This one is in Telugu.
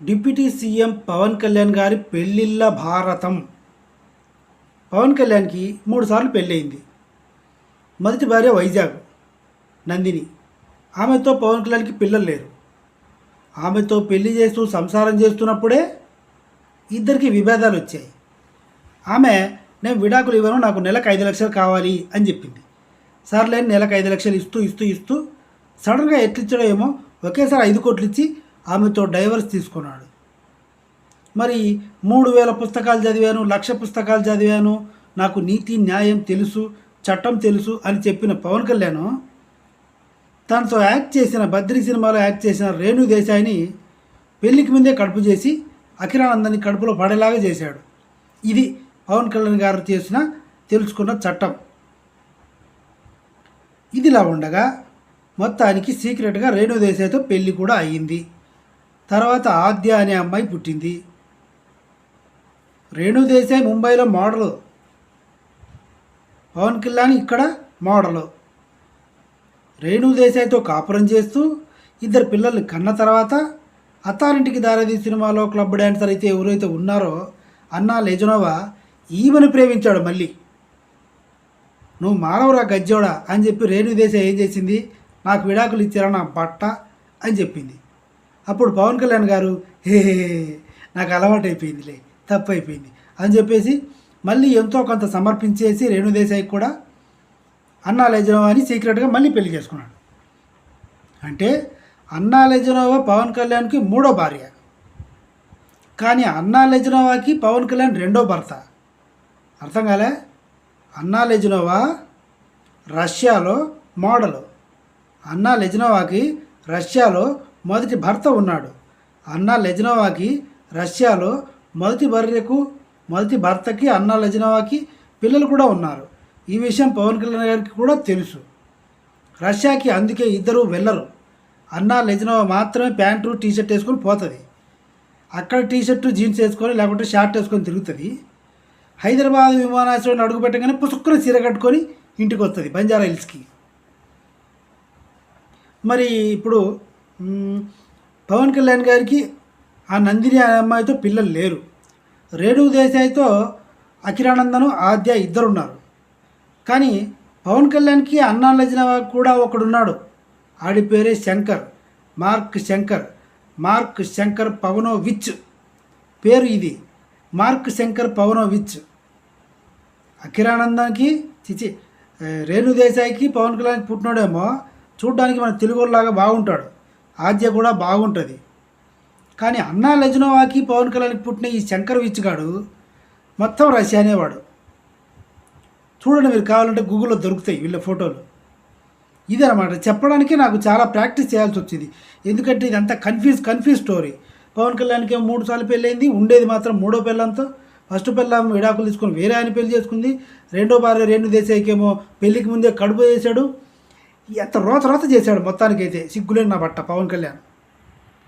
డిప్యూటీ సీఎం పవన్ కళ్యాణ్ గారి పెళ్ళిళ్ళ భారతం. పవన్ కళ్యాణ్కి మూడు సార్లు పెళ్ళయింది. మొదటి భార్య వైజాగ్ నందిని. ఆమెతో పవన్ కళ్యాణ్కి పిల్లలు లేరు. ఆమెతో పెళ్ళి చేస్తూ సంసారం చేస్తున్నప్పుడే ఇద్దరికి విభేదాలు వచ్చాయి. ఆమె నేను విడాకులు ఇవ్వను నాకు నెలకు ఐదు లక్షలు కావాలి అని చెప్పింది. సర్లే నెలకు ఐదు లక్షలు ఇస్తూ ఇస్తూ ఇస్తూ సడన్గా ఎట్లిచ్చాడో ఏమో ఒకేసారి ఐదు కోట్లు ఇచ్చి ఆమెతో డైవర్స్ తీసుకున్నాడు. మరి మూడు వేల పుస్తకాలు చదివాను లక్ష పుస్తకాలు చదివాను నాకు నీతి న్యాయం తెలుసు చట్టం తెలుసు అని చెప్పిన పవన్ కళ్యాణ్ తనతో యాక్ట్ చేసిన బద్రి సినిమాలో యాక్ట్ చేసిన రేణు దేశాయిని పెళ్ళికి ముందే కడుపు చేసి అఖిరానందని కడుపులో పడేలాగా చేశాడు. ఇది పవన్ కళ్యాణ్ గారు చేసిన తెలుసుకున్న చట్టం. ఇదిలా ఉండగా మొత్తానికి సీక్రెట్గా రేణు దేశాయ్తో పెళ్ళి కూడా అయ్యింది. తర్వాత ఆద్య అనే అమ్మాయి పుట్టింది. రేణుదేశాయ్ ముంబైలో మోడలు. పవన్ కళ్యాణ్ ఇక్కడ మోడలు. రేణు దేశాయ్తో కాపురం చేస్తూ ఇద్దరు పిల్లల్ని కన్న తర్వాత అత్తారింటికి దారది సినిమాలో క్లబ్ డ్యాన్సర్ అయితే ఎవరైతే ఉన్నారో అన్నా లెజనోవా ఈమెను ప్రేమించాడు మళ్ళీ. నువ్వు మానవరా గజ్జోడా అని చెప్పి రేణుదేశాయ్ ఏం చేసింది? నాకు విడాకులు ఇచ్చారా నా బట్ట అని చెప్పింది. అప్పుడు పవన్ కళ్యాణ్ గారు హే నాకు అలవాటు అయిపోయిందిలే తప్పు అయిపోయింది అని చెప్పేసి మళ్ళీ ఎంతో కొంత సమర్పించేసి రేణుదేశాయికి కూడా అన్నా లెజనోవా అని సీక్రెట్గా మళ్ళీ పెళ్ళి చేసుకున్నాడు. అంటే అన్నా లెజనోవా పవన్ కళ్యాణ్కి మూడో భార్య. కానీ అన్నా లెజనోవాకి పవన్ కళ్యాణ్ రెండో భర్త. అర్థం కాలే? అన్నా లెజనోవా రష్యాలో మోడలు. అన్నా లెజనోవాకి రష్యాలో మొదటి భర్త ఉన్నాడు. అన్నా లెజనోవాకి రష్యాలో మొదటి భార్యకు మొదటి భర్తకి అన్నా లెజనోవాకి పిల్లలు కూడా ఉన్నారు. ఈ విషయం పవన్ కళ్యాణ్ గారికి కూడా తెలుసు. రష్యాకి అందుకే ఇద్దరు వెళ్ళరు. అన్నా లెజనోవా మాత్రమే ప్యాంటు టీషర్ట్ వేసుకొని పోతుంది. అక్కడ టీషర్టు జీన్స్ వేసుకొని లేకుంటే షార్ట్ వేసుకొని తిరుగుతుంది. హైదరాబాద్ విమానాశ్రయం అడుగు పెట్టగానే పుసుక్కున చీర కట్టుకొని ఇంటికి వస్తుంది బంజారా హిల్స్కి. మరి ఇప్పుడు పవన్ కళ్యాణ్ గారికి ఆ నందిని అనే అమ్మాయితో పిల్లలు లేరు. రేణు దేశాయ్తో అఖిరానందను ఆద్య ఇద్దరు ఉన్నారు కానీ పవన్ కళ్యాణ్కి అన్నాలజన కూడా ఒకడున్నాడు. ఆడి పేరే Shankar mark Shankar mark Shankar పవనో which పేరు ఇది మార్క్ శంకర్ పవనోవిచ్. అఖిరానందానికి చిచి ఏ, రేణు దేశాయికి పవన్ కళ్యాణ్ పుట్టినాడేమో చూడ్డానికి మన తెలుగులాగా బాగుంటాడు. ఆద్య కూడా బాగుంటుంది. కానీ అన్నా లజ్నోవాకి పవన్ కళ్యాణ్కి పుట్టిన ఈ శంకర్ విచ్చుగాడు మొత్తం రష్యా అనేవాడు. చూడండి మీరు కావాలంటే గూగుల్లో దొరుకుతాయి వీళ్ళ ఫోటోలు. ఇదనమాట చెప్పడానికి నాకు చాలా ప్రాక్టీస్ చేయాల్సి వచ్చింది. ఎందుకంటే ఇదంతా కన్ఫ్యూజ్ కన్ఫ్యూజ్ స్టోరీ. పవన్ కళ్యాణ్కి మూడు సార్లు పెళ్ళైంది ఉండేది మాత్రం మూడో పెళ్ళంతో. ఫస్ట్ పెళ్ళాం విడాకులు తీసుకొని వేరే ఆయన పెళ్ళి చేసుకుంది. రెండో భార్య రెండు దేశాయికేమో పెళ్ళికి ముందే కడుపు చేశాడు ఎంత రోత రోత చేశాడు మొత్తానికైతే. సిగ్గులేని నా బట్ట పవన్ కళ్యాణ్.